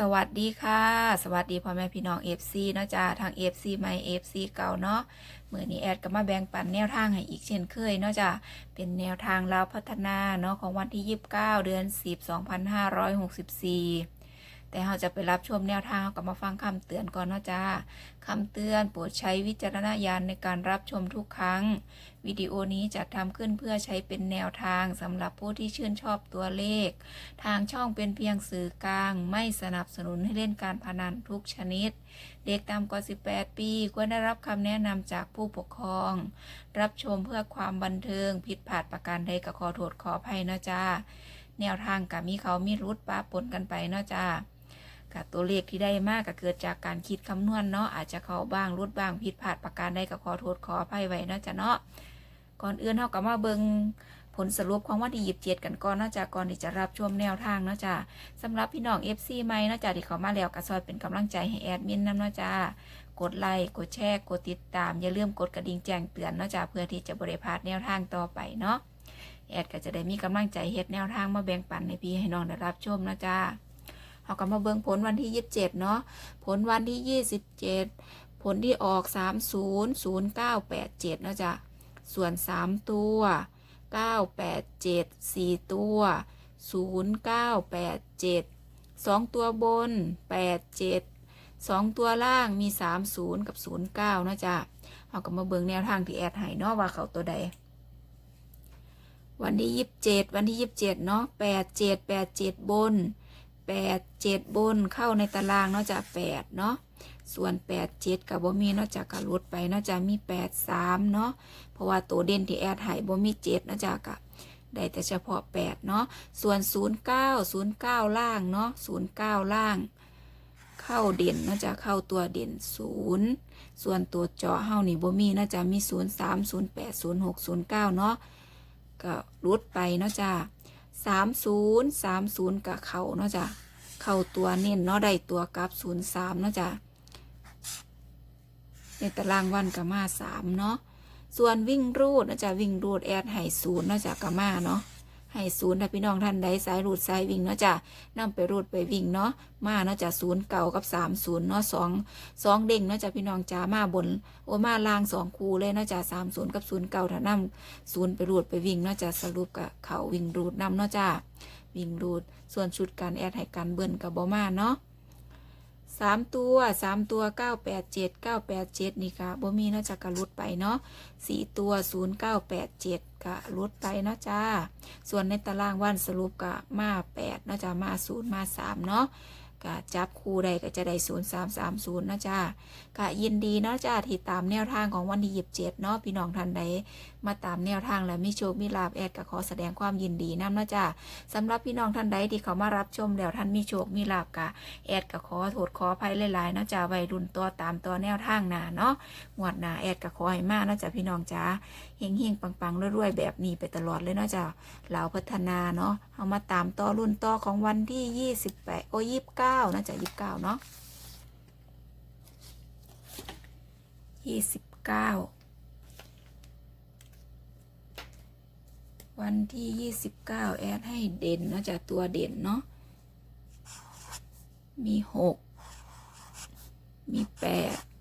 สวัสดีค่ะ สวัสดีพ่อแม่พี่น้อง FC เนาะจ้าทาง FC ใหม่ FC เก่าเนาะมือนี้แอดก็มาแบ่งปันแนวทางให้อีกเช่นเคยเนาะจ้าเป็นแนวทางลาวพัฒนาเนาะของวันที่ 29 เดือน 10 2564 แต่เราจะไปรับชมแนวทางก็มาฟังคำเตือนก่อนเนาะจ้าคำเตือนโปรดใช้วิจารณญาณในการรับชมทุกครั้ง วิดีโอนี้จะทำขึ้นเพื่อใช้เป็นแนวทางสำหรับผู้ที่ชื่นชอบตัวเลข ทางช่องเป็นเพียงสื่อกลาง ไม่สนับสนุนให้เล่นการพนันทุกชนิด เด็กต่ำกว่า 18 ปีควรได้รับคำแนะนำจากผู้ปกครอง รับชมเพื่อความบันเทิงผิดพลาดประการใดก็ขอโทษขออภัยเนาะจ้าแนวทางกับมีเขามีรุดปะปนกันไปเนาะจ้า กับตัวเลขที่ได้มากก็เกิดจากการคิดคำนวณเนาะอาจจะเขาบ้างรุดบ้างผิดพลาดประการใดก็ขอโทษขออภัยไว้เนาะจ้าเนาะก่อนอื่นเฮาก็มาเบิงผลสรุปของวันที่27กันก่อนเนาะจ้าก่อนที่จะรับชมแนวทางเนาะจ้าสำหรับพี่น้อง FC ใหม่เนาะจ้าที่เขามาแล้วก็ซอยเป็นกำลังใจให้แอดมินนำเนาะจ้ากดไลค์กดแชร์กดติดตาม อย่าลืมกดกระดิ่งแจ้งเตือนเนาะจ้าเพื่อที่จะบริพาดแนวทางต่อไปเนาะแอดก็จะได้มีกำลังใจเฮ็ดแนวทางมาแบ่งปันให้พี่ให้น้องได้รับชมเนาะจ้า เอาก็มาเบิ่งผลวันที่ 27 เนาะผลวันที่ 27 ผลที่ออก 300987นะจ้าส่วน 3 ตัว 987 4 ตัว 0987 2 ตัวบน 87 2 ตัวล่างมี 30 กับ 09นะจ๊ะเอาก็มาเบิ่งแนวทางที่แอดให้เนาะว่าเขาตัวใดวันที่ 27 วันที่ 27 เนาะ87 87 บน 87บนเข้าในตารางเนาะจ้ะ8เนาะส่วน87กับบ่มีเนาะจะก็ลดไปเนาะจะมี83เนาะเพราะว่าตัวเด่นที่แอดให้บ่มี7เนาะจะก็ได้แต่เฉพาะ8เนาะส่วน09 09ล่างเนาะ09ล่าง เข้าเด่นเนาะจะเข้าตัวเด่น0ส่วนตัวเจาะเฮานี่บ่มีเนาะจะมี03 08 06 09เนาะก็รุดไปเนาะจ้ะ สามศูนย์สามศูนย์กับเขาเนาะจ้ะเข้าตัวเน้นเนาะได้ตัวกับศูนย์สามเนาะจ้ะในตารางวันกับมาสามเนาะส่วนวิ่งรูดเนาะจ้ะวิ่งรูดแอดไห่ศูนย์เนาะจ้ะกับมาเนาะ ให้ศูนย์ถ้าพี่น้องท่านใดสายรูดสายวิ่งเนาะจ้ะนำไปรูดไปวิ่งเนาะมาเนาะจ้ะศูนย์เก่ากับสามศูนย์เนาะสองสองเด้งเนาะจ้ะพี่น้องจ้ามาบนโอมาล่างสองคูเลยเนาะจ้ะสามศูนย์กับศูนย์เก่าถ้านำศูนย์ไปรูดไปวิ่งเนาะจ้ะสรุปกับเขาวิ่งรูดนำเนาะจ้ะวิ่งรูดส่วนชุดการแอดให้การเบิ้นกับบอมาเนาะ สามตัวสามตัวเก้าแปดเจ็ดเก้าแปดเจ็ดนี่ค่ะบ่มีเนาะจะกะลุดไปเนาะสี่ตัวศูนย์เก้าแปดเจ็ดกะลุดไปเนาะจ้า ส่วนในตารางวันสรุปกะมาแปดเนาะจ้ะมาศูนย์มาสามเนาะ กะจับคู่ใดก็จะได้ศูนย์สามสามศูนย์นะจ้ากะยินดีนะจ้าที่ตามแนวทางของวันที่ยี่สิบเจ็ดเนาะพี่น้องท่านใดมาตามแนวทางและมีโชคมีลาบแอดก็ขอแสดงความยินดีนำนะจ้าสำหรับพี่น้องท่านใดที่เขามารับชมแล้วท่านมีโชคมีลาบกะแอดก็ขอโทษขออภัยหลายๆนะจ้าวัยรุ่นตัวตามตัวแนวทางหนาเนาะงวดหนาแอดก็ขอให้มากนะจ้าพี่น้องจ้าเฮงเฮงปังๆรวยๆแบบนี้ไปตลอดเลยนะจ้าเหล่าพัฒนาเนาะเอามาตามต่อรุ่นต่อของวันที่28โอ้า29นะจ้า29เนาะ29วันที่29แอดให้เด่นเนาะจากตัวเด่นเนาะมี6มี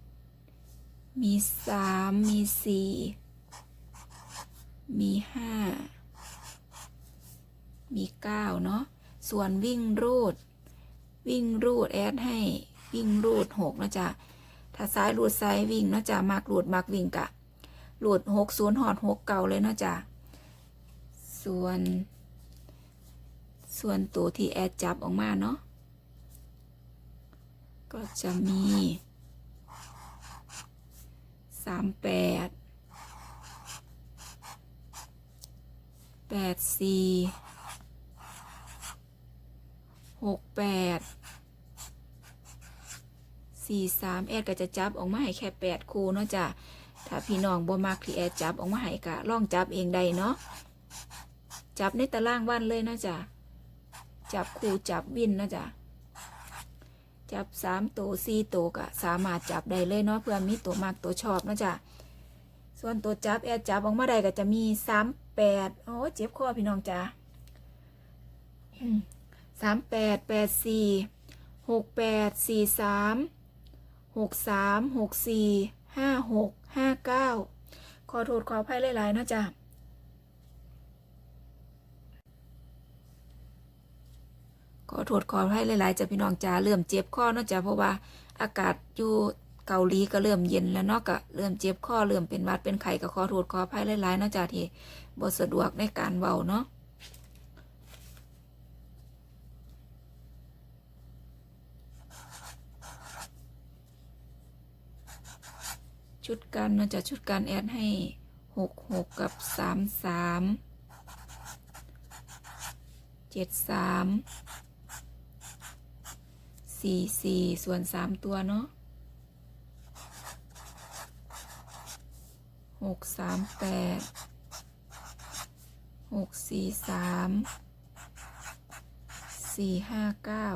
8มี3มี4มี5มี9เนาะส่วนวิ่งรูด วิ่งรูดแอดให้วิ่งรูด6นะจ๊ะถ้าซ้ายรูดซ้ายวิ่งนาะจ๊ะมากรูดมากวิ่งกะรูด6 0หอด6เก่าเลยนาะจ๊ะส่วน ส่วนตัวที่แอดจับออกมาเนาะก็จะมีสามแปดแปดสี่ หกแปดสี่สามแอดก็จะจับออกมาให้แค่แปดคู่เนาะจ้ะถ้าพี่น้องบ่มักที่แอดจับออกมาให้กะลองจับเองได้เนาะจับในตารางวันเลยเนาะจ๊ะจับคู่จับวินนะจ๊ะจับสามตัวสี่ตัวก็สามารถจับได้เลยเนาะเพื่อมีตัวมากตัวชอบนะจ๊ะส่วนตัวจับแอดจับออกมาได้ก็จะมีสามแปดโอ้เจ็บคอพี่น้องจ้ะ สามแปดแปดสี่หกแปดสี่สามหกสามหกสี่ห้าหกห้าเก้าขอโทษขออภัยหลายๆนะจ้ะขอโทษขออภัยหลายๆจ้ะพี่น้องจ้าเริ่มเจ็บคอเนาะจ้ะเพราะว่าอากาศอยู่เกาหลีก็เริ่มเย็นแล้วเนาะก็เริ่มเจ็บคอเริ่มเป็นวัดเป็นไข้ก็ขอโทษขออภัยหลายๆเนาะจ้ะที่บ่สะดวกในการเว้าเนาะ ชุดกันเนาจะชุดกันแอดให้หกหกกับสามสามเจ็ดสามสี่สี่ส่วนสามตัวเนาะหกสามแปดหกสี่สามสี่ห้าเก้า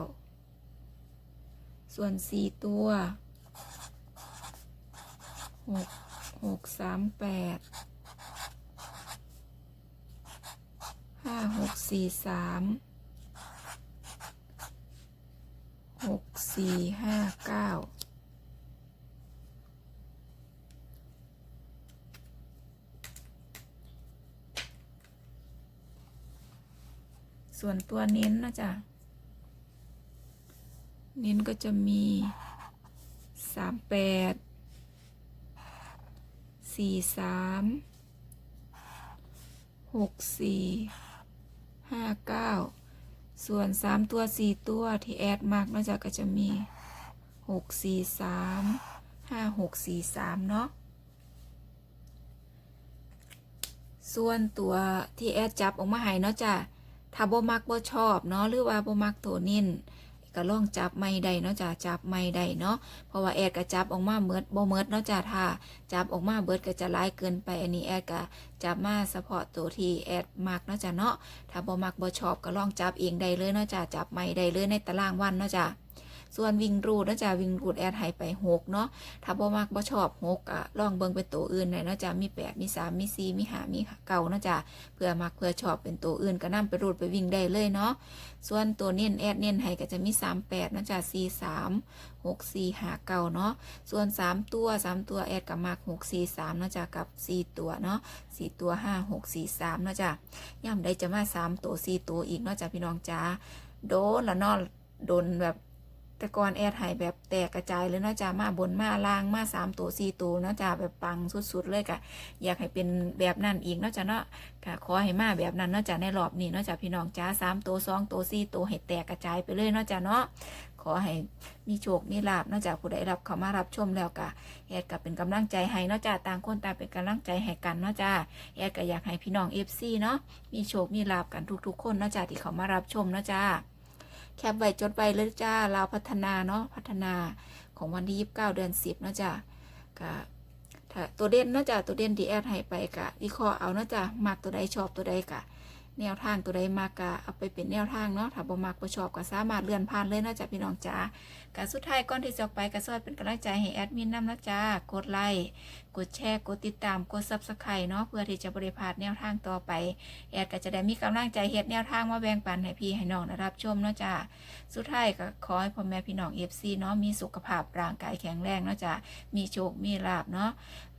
ส่วนสี่ตัว หกหกสามแปดห้าหกสี่สามหกสี่ห้าเก้าส่วนตัวเน้นนะจ๊ะ เน้นก็จะมีสามแปด สี่สามหกสี่ห้าเก้าส่วนสามตัวสี่ตัวที่แอดมากนอกจากก็จะมีหกสี่สามห้าหกสี่สามเนาะส่วนตัวที่แอดจับออกมาให้เนาะจ้ะถ้าบ่มักบ่ชอบเนาะหรือว่าบ่มักตัวนิ่น ก็ลองจับไม่ได้เนาะจ้าจับไม่ได้เนาะเพราะว่าแอดก็จับออกมาเมิดบ่เมิดเนาะจ้าถ้าจับออกมาเบิดก็จะร้ายเกินไปอันนี้แอดก็จับมาเฉพาะตัวที่แอดมักเนาะจ้าเนาะถ้าบ่มักบ่ชอบก็ลองจับเองได้เลยเนาะจ้าจับไม่ได้เลยในตารางวันเนาะจ้า ส่วนวิ่งรูดเนะจ้ะวิ่งรูดแอดให้ไปหกเนาะถ้าบ่มักบ่ชอบหกก็ลองเบิ่งเป็นตัวอื่นได้เนะจ้ะมีแปดมีสามมีสี่มีห้ามีเก้าเนะจ้ะเพื่อมักเพื่อชอบเป็นตัวอื่นก็นํไปรูดไปวิ่งได้เลยเนาะส่วนตัวเน้นแอดเน้นให้ก็จะมีสามแปดเนะจ้ะสี่สามหกสี่ห้าเก้าเนาะส่วน3ตัว3ตัวแอดกับมาก6 4 3เนาะจ้ะกับ4ตัวเนาะ4ตัว5 6 4 3เนาะจ้ะย่ำได้จะมา3ตัว4ตัวอีกเนาะจ้ะพี่น้องจ้าโดนละเนาะโดนแบบ แต่ก่อนแอดหายแบบแตกกระจายเลยเนาะจ้ะมาบนมาล่างมา3ตัว4ตัวเนาะจ้ะแบบปังสุดๆเลยกะอยากให้เป็นแบบนั้นอีกเนาะจ้ะเนาะกะขอให้มาแบบนั้นเนาะจ้ะในรอบนี้เนาะจ้ะพี่น้องจ้า3ตัว2ตัว4ตัวให้แตกกระจายไปเลยเนาะจ้ะเนาะขอให้มีโชค มีลาบนอกจากผู้ใดรับเขามารับชมแล้วก็แอดก็เป็นกำลังใจให้เนอกจากต่างคนต่างเป็นกำลังใจให้กันเนอกจากแอดก็อยากให้พี่น้องเอฟซีเนาะมีโชค มีลาบกันทุกๆ คนเนอกจากที่เขามารับชมเนอกจาก แคปไว้จดไว้เลยจ้าลาพัฒนาเนาะพัฒนาของวันที่29เก้าเดือน10เนาะจ้าก็ถ้าตัวเด่นเนาะจ้าตัวเด่นที่แอดให้ไปกะวิเคราะห์เอาเนาะจ้ามักตัวใดชอบตัวใดกะ แนวทางตัวใดมากกะเอาไปเป็นแนวทางเนาะถ้าบ่มักบ่ชอบก็สามารถเลื่อนผ่านเลยเนาะจ้ะพี่น้องจ้าการสุดท้ายก่อนที่จะออกไปก็สวัสดีเป็นกำลังใจให้แอดมินนำนะจ้ากดไลค์ กดแชร์ กดติดตาม กด Subscribe เนาะ เพื่อที่จะบริพาดแนวทางต่อไป แอดก็จะได้มีกำลังใจเฮ็ดแนวทางมาแบ่งปันให้พี่ให้น้องได้รับชมเนาะจ้าสุดท้ายก็ขอให้พ่อแม่พี่น้อง FC เนาะ มีสุขภาพร่างกายแข็งแรงเนาะจ้ามีโชค มีลาบเนาะ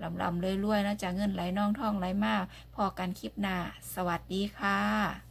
ลำลำรวยๆเนาะจ้าเงินไหลน่องท่องไหลมากพอกันคลิปหน้า สวัสดีค่ะ